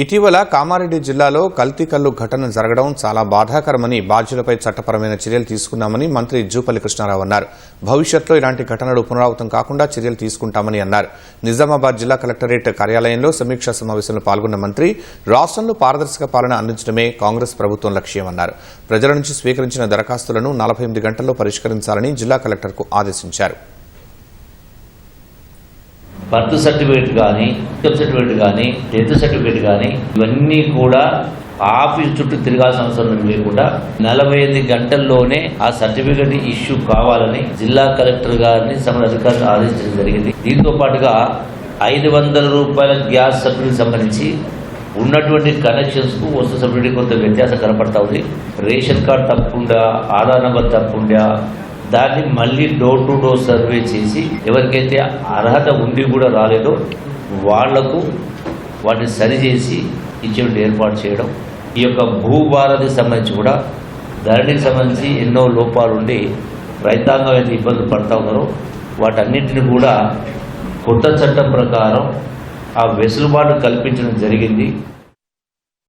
ఇటీవల కామారెడ్డి జిల్లాలో కల్తీ కల్లు ఘటన జరగడం చాలా బాధాకరమని బాధ్యులపై చట్టపరమైన చర్యలు తీసుకున్నామని మంత్రి జూపల్లి కృష్ణారావు అన్నారు. భవిష్యత్తులో ఇలాంటి ఘటనలు పునరావృతం కాకుండా చర్యలు తీసుకుంటామని అన్నారు. నిజామాబాద్ జిల్లా కలెక్టరేట్ కార్యాలయంలో సమీక్షా సమావేశంలో పాల్గొన్న మంత్రి రాష్ట్రంలో పారదర్శక పాలన అందించడమే కాంగ్రెస్ ప్రభుత్వం లక్ష్యమన్నారు ప్రజల నుంచి స్వీకరించిన దరఖాస్తులను నలభై ఎనిమిది గంటల్లో పరిష్కరించాలని జిల్లా కలెక్టర్కు ఆదేశించారు. బర్త్ సర్టిఫికేట్ కానీ ఇన్కమ్ సర్టిఫికేట్ కానీ డెత్ సర్టిఫికేట్ కానీ ఇవన్నీ కూడా ఆఫీస్ చుట్టూ తిరగాల్సిన అవసరం లేకుండా నలభై ఎనిమిది గంటల్లోనే ఆ సర్టిఫికేట్ ఇష్యూ కావాలని జిల్లా కలెక్టర్ గారిని సమర అధికారులు ఆదేశించడం జరిగింది. దీంతో పాటుగా ఐదు వందల రూపాయల గ్యాస్ సబ్సిడీకి సంబంధించి ఉన్నటువంటి కనెక్షన్స్కు వస్తు సబ్సిడీ కొంత వ్యత్యాసం కనపడతా ఉంది. రేషన్ కార్డ్ తప్పకుండా ఆధార్ నెంబర్ తప్పకుండా దాన్ని మళ్ళీ డోర్ టు డోర్ సర్వే చేసి ఎవరికైతే అర్హత ఉండి కూడా రాలేదో వాళ్ళకు వాటిని సరిచేసి ఇచ్చేటువంటి ఏర్పాటు చేయడం. ఈ యొక్క భూభారతికి సంబంధించి కూడా ధరణికి సంబంధించి ఎన్నో లోపాలు ఉండి రైతాంగం అయితే ఇబ్బందులు పడతా ఉన్నారో. వాటన్నిటిని కూడా కొత్త చట్టం ప్రకారం ఆ వెసులుబాటు కల్పించడం జరిగింది.